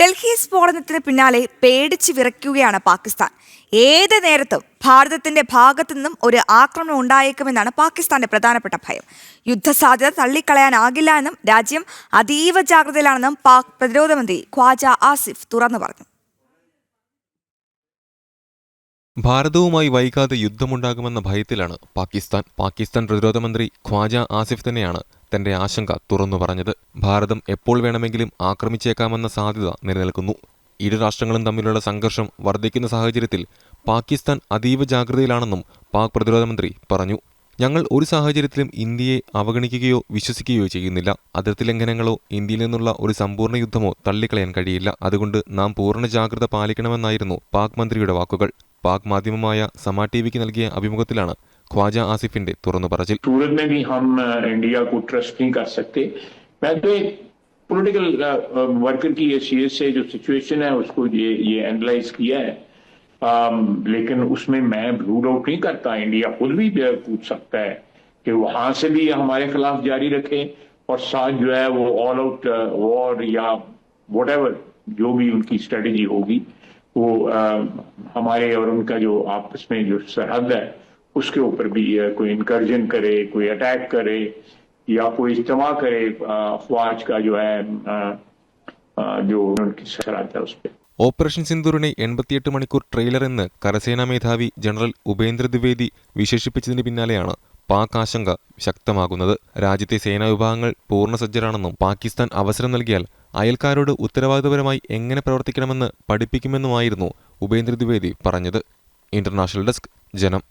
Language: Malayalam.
ഡൽഹി സ്ഫോടനത്തിന് പിന്നാലെ പേടിച്ച് വിറയ്ക്കുകയാണ് പാകിസ്ഥാൻ. ഏത് നേരത്തും ഭാരതത്തിന്റെ ഭാഗത്തു നിന്നും ഒരു ആക്രമണം ഉണ്ടായേക്കുമെന്നാണ് പാകിസ്ഥാന്റെ പ്രധാനപ്പെട്ട ഭയം. യുദ്ധസാധ്യത തള്ളിക്കളയാനാകില്ല എന്നും രാജ്യം അതീവ ജാഗ്രതയിലാണെന്നും പാക് പ്രതിരോധ മന്ത്രി ഖ്വാജ ആസിഫ് തുറന്നു പറഞ്ഞു. ഭാരതവുമായി വൈകാതെ യുദ്ധമുണ്ടാകുമെന്ന ഭയത്തിലാണ് പാകിസ്ഥാൻ. പാകിസ്ഥാൻ പ്രതിരോധ മന്ത്രി ഖ്വാജ ആസിഫ് തന്നെയാണ് തന്റെ ആശങ്ക തുറന്നു പറഞ്ഞത്. ഭാരതം എപ്പോൾ വേണമെങ്കിലും ആക്രമിച്ചേക്കാമെന്ന സാധ്യത നിലനിൽക്കുന്നു. ഇരു രാഷ്ട്രങ്ങളും തമ്മിലുള്ള സംഘർഷം വർദ്ധിക്കുന്ന സാഹചര്യത്തിൽ പാകിസ്ഥാൻ അതീവ ജാഗ്രതയിലാണെന്നും പാക് പ്രതിരോധ മന്ത്രി പറഞ്ഞു. ഞങ്ങൾ ഒരു സാഹചര്യത്തിലും ഇന്ത്യയെ അവഗണിക്കുകയോ വിശ്വസിക്കുകയോ ചെയ്യുന്നില്ല. അതിർത്തി ലംഘനങ്ങളോ ഇന്ത്യയിൽ നിന്നുള്ള ഒരു സമ്പൂർണ യുദ്ധമോ തള്ളിക്കളയാൻ കഴിയില്ല. അതുകൊണ്ട് നാം പൂർണ ജാഗ്രത പാലിക്കണമെന്നായിരുന്നു പാക് മന്ത്രിയുടെ വാക്കുകൾ. പാക് മാധ്യമമായ സമ ടി വിക്ക് നൽകിയ അഭിമുഖത്തിലാണ് ഖ്വാജ ആസിഫിന്റെ തുറന്നു പറച്ചിൽ सूरत में भी हम अ, इंडिया को ट्रस्ट नहीं कर सकते मैं तो एक पॉलिटिकल वर्कर की हैसियत से जो सिचुएशन है उसको ये ये एनालाइज किया है अम, लेकिन उसमें मैं रूल आउट नहीं करता इंडिया खुद भी अ, पूछ सकता है कि वहां से भी हमारे खिलाफ जारी रखे और साथ जो है वो ऑल आउट वॉर या वट जो भी उनकी स्ट्रेटेजी होगी वो अ, हमारे और उनका जो आपस में जो सरहद है उसके ऊपर भी अ, कोई इनकर्जन करे कोई अटैक करे या कोई इज्तमा करे अ, अफवाज का जो है अ, अ, जो उनकी सरहद है उस पर ഓപ്പറേഷൻ സിന്ദൂറിനെ എൺപത്തിയെട്ട് മണിക്കൂർ ട്രെയിലർ എന്ന് കരസേനാ മേധാവി ജനറൽ ഉപേന്ദ്ര ദ്വിവേദി വിശേഷിപ്പിച്ചതിന് പിന്നാലെയാണ് പാക് ആശങ്ക ശക്തമാകുന്നത് രാജ്യത്തെ സേനാ വിഭാഗങ്ങൾ പൂർണ്ണസജ്ജരാണെന്നും പാകിസ്ഥാൻ അവസരം നൽകിയാൽ അയൽക്കാരോട് ഉത്തരവാദിത്തപരമായി എങ്ങനെ പ്രവർത്തിക്കണമെന്ന് പഠിപ്പിക്കുമെന്നുമായിരുന്നു ഉപേന്ദ്ര ദ്വിവേദി പറഞ്ഞത് ഇന്റർനാഷണൽ ഡെസ്ക് ജനം